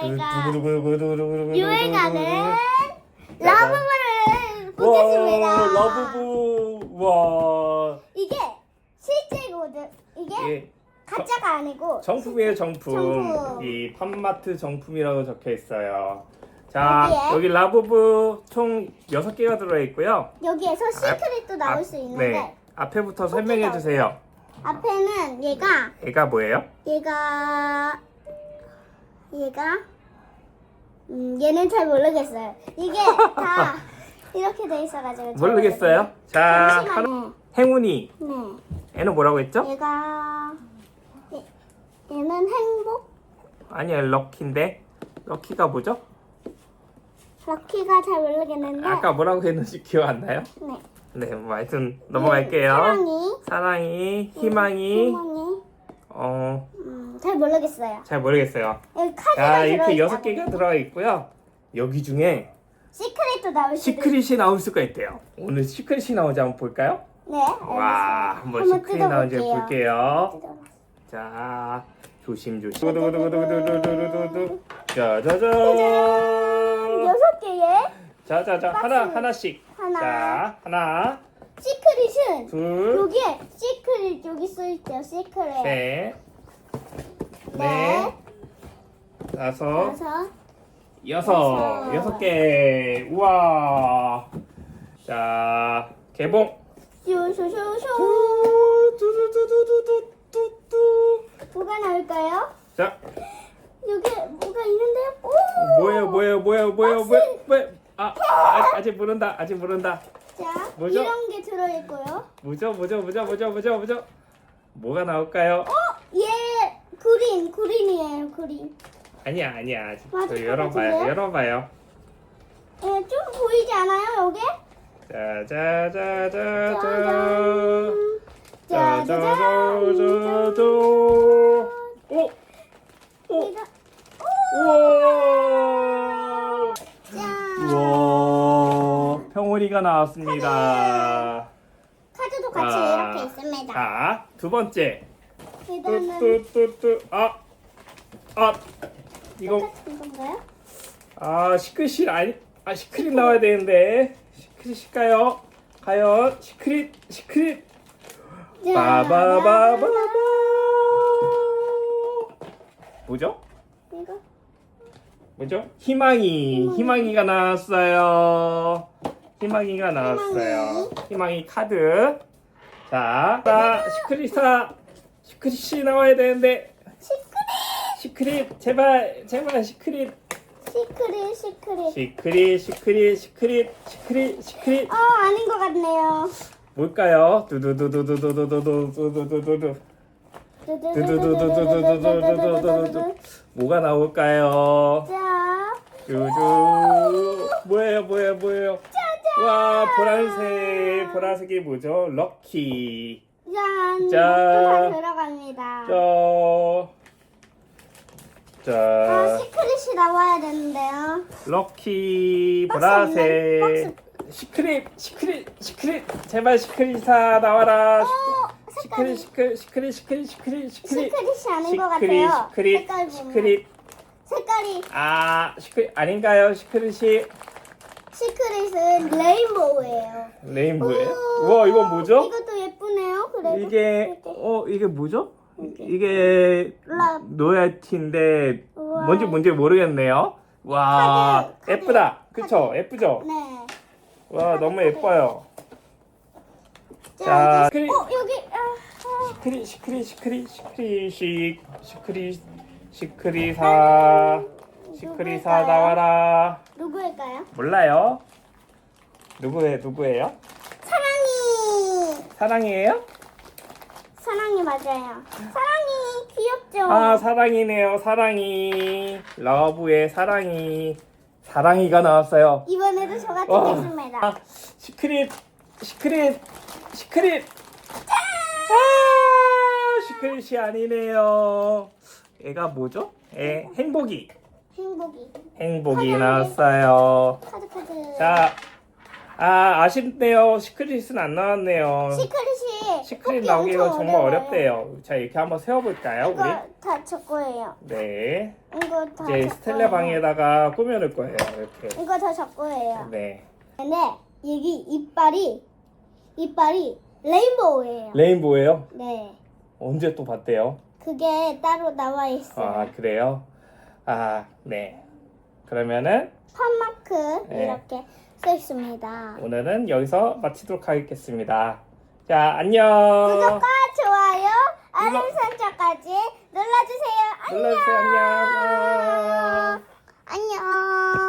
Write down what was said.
두구두구두구두구두구두구. 유행하는 러브볼을 보겠습니다. 와, 러브부. 와. 이게 실제거든. 이게 예. 가짜가 아니고 정품이에요, 정품. 정품. 이 팜마트 정품이라고 적혀 있어요. 자, 여기에? 여기 라부부 총 6개가 들어 있고요. 여기에서 시크릿도 나올 수 있는데 네. 앞에부터 설명해 주세요. 앞에는 얘가 얘가 뭐예요? 얘가 얘가 음 얘는 잘 모르겠어요. 이게 다 이렇게 돼 있어가지고 잘 모르겠어요. 자, 하루, 잠시만요. 행운이. 네. 얘는 뭐라고 했죠? 얘가 얘, 얘는 행복 아니요, 럭키인데. 럭키가 뭐죠? 럭키가 잘 모르겠는데 아까 뭐라고 했는지 기억 안 나요? 네. 네, 뭐 하여튼 넘어갈게요. 사랑이 사랑이, 희망이, 희망이 어, 음, 잘 모르겠어요. 잘 모르겠어요. 여기 카드가 자, 이렇게. 여섯 개가 들어가 있고요. 여기 중에 시크릿도 나올 수도 시크릿이 나올 수가 있대요. 오늘 시크릿이 나오지 한번 볼까요? 있... 네. 알겠습니다. 와, 한번 시크릿 나오는지. 볼게요. 자, 조심 조심. 두두두두두두두두두. 짜자잔. 여섯 개에 자자자 하나 하나씩. 하나. 자, 하나, 시크릿은 둘, 여기에 시크릿 여기 써 있죠. 시크릿. 셋, 넷, 네. 네. 다섯. 여섯. 여섯. 개. 우와. 자, 개봉. 쇼쇼쇼쇼. 뭐가 나올까요? 자, 여기 뭐가 있는데? 오! 뭐예요, 뭐예요, 뭐예요, 뭐예요, 뭐예요, 아, 아, 아직 모른다, 아직 모른다. 자, 뭐죠? 이런 게 들어있고요. 뭐죠, 뭐죠, 뭐죠, 뭐죠, 뭐죠. 뭐가 나올까요? 어? 예! 그린 그린이에요. 그린. 아니야, 아니야. 맞을 저 것 열어봐요, 같은데요? 열어봐요. 예, 좀 보이지 않아요, 여기? 짜자자자자. 짜잔. 짜자자자자. 오, 오, 이거 우와. 짠. 우와. 평오리가 나왔습니다. 카드도 같이 와. 이렇게 있습니다. 자, 두 번째. 뚜뚜뚜뚜. 아, 아, 이거 똑같은 건가요? 아 시크릿 아니 아 시크릿 나와야 되는데 시크릿일까요? 과연 시크릿 시크릿 바바바바바 뭐죠? 이거 뭐죠? 희망이 희망이가 나왔어요. 희망이가 나왔어요. 희망이 카드. 자, 자 시크릿사 시크릿이 나와야 되는데 시크릿 시크릿 제발 제발 시크릿 시크릿 시크릿. 시크릿 시크릿 시크릿 시크릿 시크릿 어 아닌 것 같네요. 뭘까요? 두두두두두두두두두두두두 두 두두두두두두두두두두두 뭐가 나올까요? 자, 두두 뭐예요 뭐예요 뭐예요? 짜잔. 와 보라색 보라색이 뭐죠? 럭키 짠. 자. 다 들어갑니다. 자, 아, 자 시크릿이 나와야 되는데요. 럭키 박스 보라색 없네, 시크릿 시크릿 시크릿 제발 시크릿사 나와라 어, 시크릿 색깔이 시크릿 시크릿 시크릿 시크릿 시크릿 시크릿이 아닌 것 시크릿 같아요. 시크릿 색깔 보면. 시크릿 색깔이 아 시크릿 아닌가요 시크릿이 시크릿은 레인보우예요. 레인보우예요? 오, 우와 이건 뭐죠? 이것도 예쁘네요. 그래도 이게. 어 이게 뭐죠? 이게. 라- 노야티인데 우와. 뭔지 뭔지 모르겠네요. 와 카드, 카드, 예쁘다 그쵸. 예쁘죠? 네. 와 너무 예뻐요. 자, 자, 시크릿. 어 여기 아, 아. 시크릿 시크릿 시크릿 시크릿 시 시크릿 시크릿사 시크릿사? 나와라. 누구일까요? 몰라요. 누구예 누구예요? 사랑이 사랑이에요? 사랑이 맞아요. 사랑이 귀엽죠? 아 사랑이네요. 사랑이 러브의 사랑이 사랑이가 나왔어요. 이번에도 저 같은 와. 게 있습니다. 아, 시크릿 시크릿 시크릿 아 시크릿이 아니네요. 얘가 뭐죠? 에 행복이 행복이 행복이 나왔어요. 카드 카드. 자, 아 아쉽네요. 시크릿은 안 나왔네요. 시크릿이 시크릿 나오기가 정말. 어렵대요. 자 이렇게 한번 세워볼까요, 우리? 이거 다저 거예요. 네. 이거 다 이제 저 스텔라 거예요. 방에다가 꾸며놓을 거예요, 이렇게. 이거 다저 거예요. 네. 근데 여기 이빨이 이빨이 레인보우예요. 레인보우예요? 네. 언제 또 봤대요? 그게 따로 나와 있어요. 아 그래요? 아 네. 그러면은 펀마크 네. 이렇게 써 있습니다. 오늘은 여기서 마치도록 하겠습니다. 자 안녕. 구독과 좋아요, 알림 설정까지 눌러주세요. 눌러주세요 안녕. 안녕.